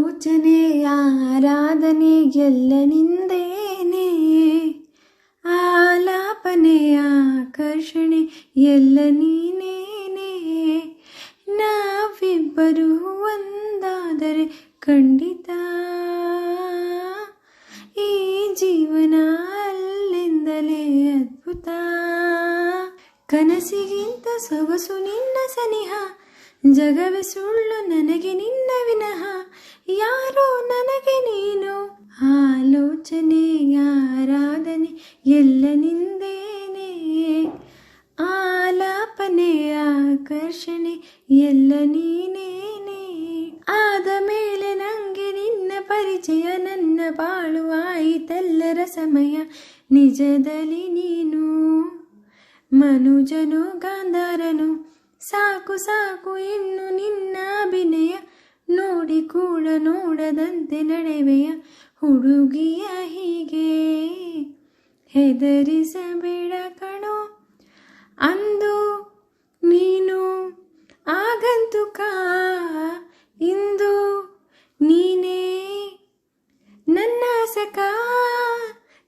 ಆಲೋಚನೆ ಆರಾಧನೆ ಎಲ್ಲ ನಿಂದೇನೆ. ಆಲಾಪನೆ, ಆಕರ್ಷಣೆ ಎಲ್ಲ ನೀನೇನೆ. ನಾವಿಬ್ಬರು ಒಂದಾದರೆ ಖಂಡಿತ. ಈ ಜೀವನ ಅಲ್ಲಿಂದಲೇ ಅದ್ಭುತ. ಕನಸಿಗಿಂತ ಸೊಗಸು ನಿನ್ನ ಸನಿಹ, ಜಗವೇ ಸುಳ್ಳು ನನಗೆ ನಿನ್ನ ಆಕರ್ಷಣೆ, ಎಲ್ಲ ನೀನೇನೆ. ಆದ ಮೇಲೆ ನಂಗೆ ನಿನ್ನ ಪರಿಚಯ, ನನ್ನ ಬಾಳು ಆಯಿತೆಲ್ಲರ ಸಮಯ ನಿಜದಲ್ಲಿ ನೀನು ಮನುಜನು, ಗಾಂಧಾರನು. ಸಾಕು ಸಾಕು, ಇನ್ನು ನಿನ್ನ ಅಭಿನಯ. ನೋಡಿ ಕೂಡ ನೋಡದಂತೆ ನಡೆವೆಯ. ಹುಡುಗಿಯ ಹೀಗೆ ಹೆದರಿಸಬೇಡ ಕಣೋ.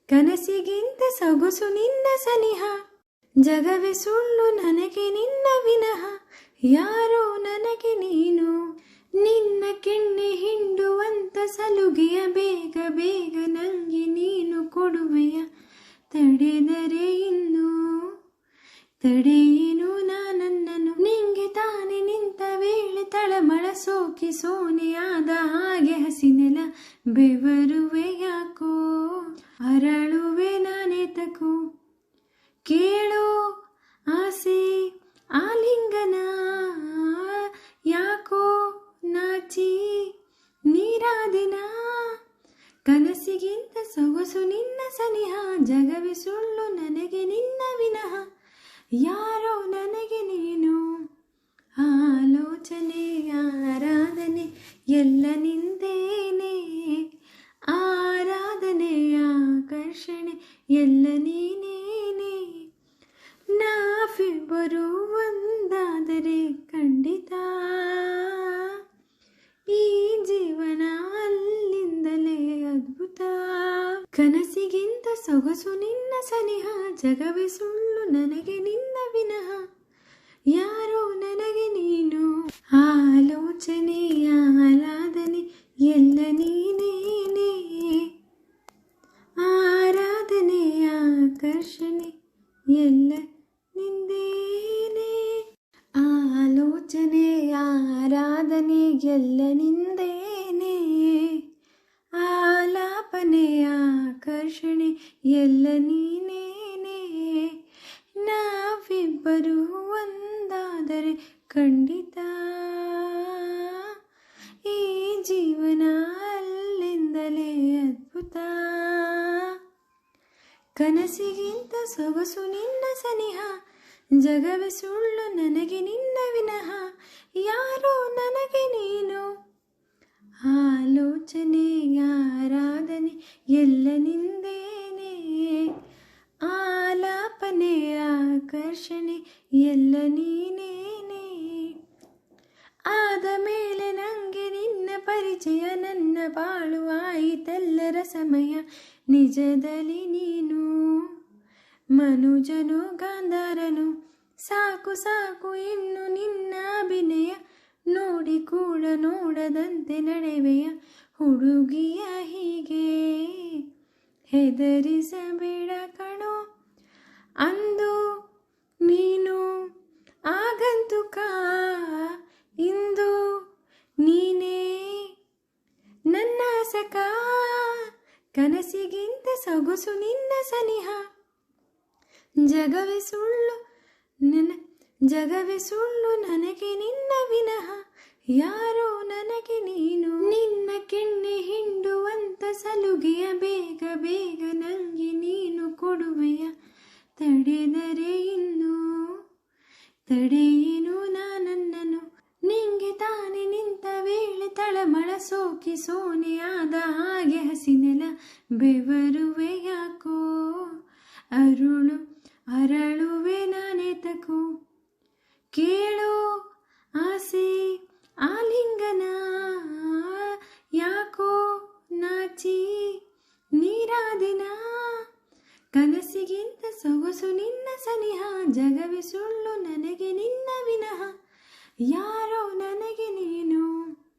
ಕನಸಿಗಿಂತ ಸೊಗಸು ನಿನ್ನ ಸನಿಹ. ಜಗವೆ ಸುಳ್ಳು ನನಗೆ ನಿನ್ನ ವಿನಃ ಯಾರೋ ನನಗೆ ನೀನು. ನಿನ್ನ ಕೆಣ್ಣೆ ಹಿಂಡುವಂತ ಸಲುಗೆಯ ಬೇಗ ಬೇಗ ನಂಗೆ ನೀನು ಕೊಡುವೆಯ. ತಡೆದರೆ ಇನ್ನು ತಡೆಯೇನು ನಾನನ್ನನು. ನಿಂಗೆ ತಾನೆ ನಿಂತ ವೇಳೆ ತಳಮಳ ಸೋಕಿ ಸೋನೆಯಾದ ಹಾಗೆ ಹಸಿನೆಲ ಬೆವರುವೆ. ಅರಳುವೆ ನಾನೇ ತಕೋ. ಕೇಳೋ ಆಸೆ ಆಲಿಂಗನ, ಯಾಕೋ ನಾಚಿ ನೀರಾದಿನ? ಕನಸಿಗಿಂತ ಸೊಗಸು ನಿನ್ನ ಸನಿಹ, ಜಗವೇ ಸುಳ್ಳು ನನಗೆ ನಿನ್ನ ವಿನಃ ಯಾರೋ ನನಗೆ ನೀನು? ಆಲೋಚನೆ, ಆರಾಧನೆ, ಎಲ್ಲ ಆಕರ್ಷಣೆ ಎಲ್ಲ ನೀನೇನೆ? ನಾವಿಬ್ಬರು ಒಂದಾದರೆ ಖಂಡಿತ. ಈ ಜೀವನ ಅಲ್ಲಿಂದಲೇ ಅದ್ಭುತ. ಕನಸಿಗಿಂತ ಸೊಗಸು ನಿನ್ನ ಸನಿಹ, ಜಗವೇ ಸುಳ್ಳು ನನಗೆ ನಿನ್ನ ವಿನಃ ಯಾರೋ ನನಗೆ ನೀನು ಆಲೋಚನೆ ಆಲಾದನೆ ಎಲ್ಲ ನೀನೇನೆ ಆಕರ್ಷಣೆ ಎಲ್ಲ ನಿಂದೇನೆ. ಆಲೋಚನೆ, ಆರಾಧನೆ ಎಲ್ಲ ನಿಂದೇನೆ. ಆಲಾಪನೆ, ಆಕರ್ಷಣೆ ಎಲ್ಲ ನೀನೇನೆ. ನಾವಿಬ್ಬರು ಒಂದಾದರೆ ಖಂಡಿತ. ಈ ಜೀವನ ಅಲ್ಲಿಂದಲೇ ಅದ್ಭುತ. ಕನಸಿಗಿಂತ ಸೊಗಸು ನಿನ್ನ ಸನಿಹ ಜಗವೇ ಸುಳ್ಳು ನನಗೆ ನಿನ್ನ ವಿನಃ ಯಾರೋ ನನಗೆ ನೀನು? ಆಲೋಚನೆ, ಆರಾಧನೆ, ಎಲ್ಲ ನಿಂದೇನೆ. ಆಲಾಪನೆ, ಆಕರ್ಷಣೆ, ಎಲ್ಲ ನೀನೇನೆ ಆದ ಮೇಲೆ ನಂಗೆ ಪರಿಚಯ ನನ್ನ ಬಾಳುವಾಯಿತೆಲ್ಲರ ಸಮಯ. ನಿಜದಲ್ಲಿ ನೀನು ಮನುಜನು, ಗಾಂಧಾರನು. ಸಾಕು ಸಾಕು, ಇನ್ನು ನಿನ್ನ ಅಭಿನಯ. ನೋಡಿ ಕೂಡ ನೋಡದಂತೆ ನಡೆವೆಯ. ಹುಡುಗಿಯ ಹೀಗೆ ಹೆದರಿಸಬೇಡ ಕಣೋ. ಅಂದು ನನ್ನ ಕನಸಿಗಿಂತ ಸೊಗಸು ನಿನ್ನ ಸನಿಹ. ಜಗವೇ ಸುಳ್ಳು ನನ್ನ ಜಗವೇ ಸುಳ್ಳು ನನಗೆ ನಿನ್ನ ವಿನಃ ಯಾರೋ ನನಗೆ ನೀನು. ನಿನ್ನ ಕೆಣ್ಣೆ ಹಿಂಡುವಂತ ಸಲುಗೆಯ ಬೇಗ ಬೇಗ ನಂಗೆ ಮನಸೋಕಿ ಸೋನೆಯಾದ ಹಾಗೆ ಹಸಿನೆಲ ಬೆವರುವೆ ಯಾಕೋ? ಅರುಳು ಅರಳುವೆ ನಾನೆತಕೋ ಕೇಳೋ ಆಸೆ ಆಲಿಂಗನ ಯಾಕೋ ನಾಚಿ ನೀರಾದಿನ? ಕನಸಿಗಿಂತ ಸೊಗಸು ನಿನ್ನ ಸನಿಹ ಜಗವಿಸುಳ್ಳು ನನಗೆ ನಿನ್ನ ವಿನಃ ಯಾರೋ ನನಗೆ ನೀನು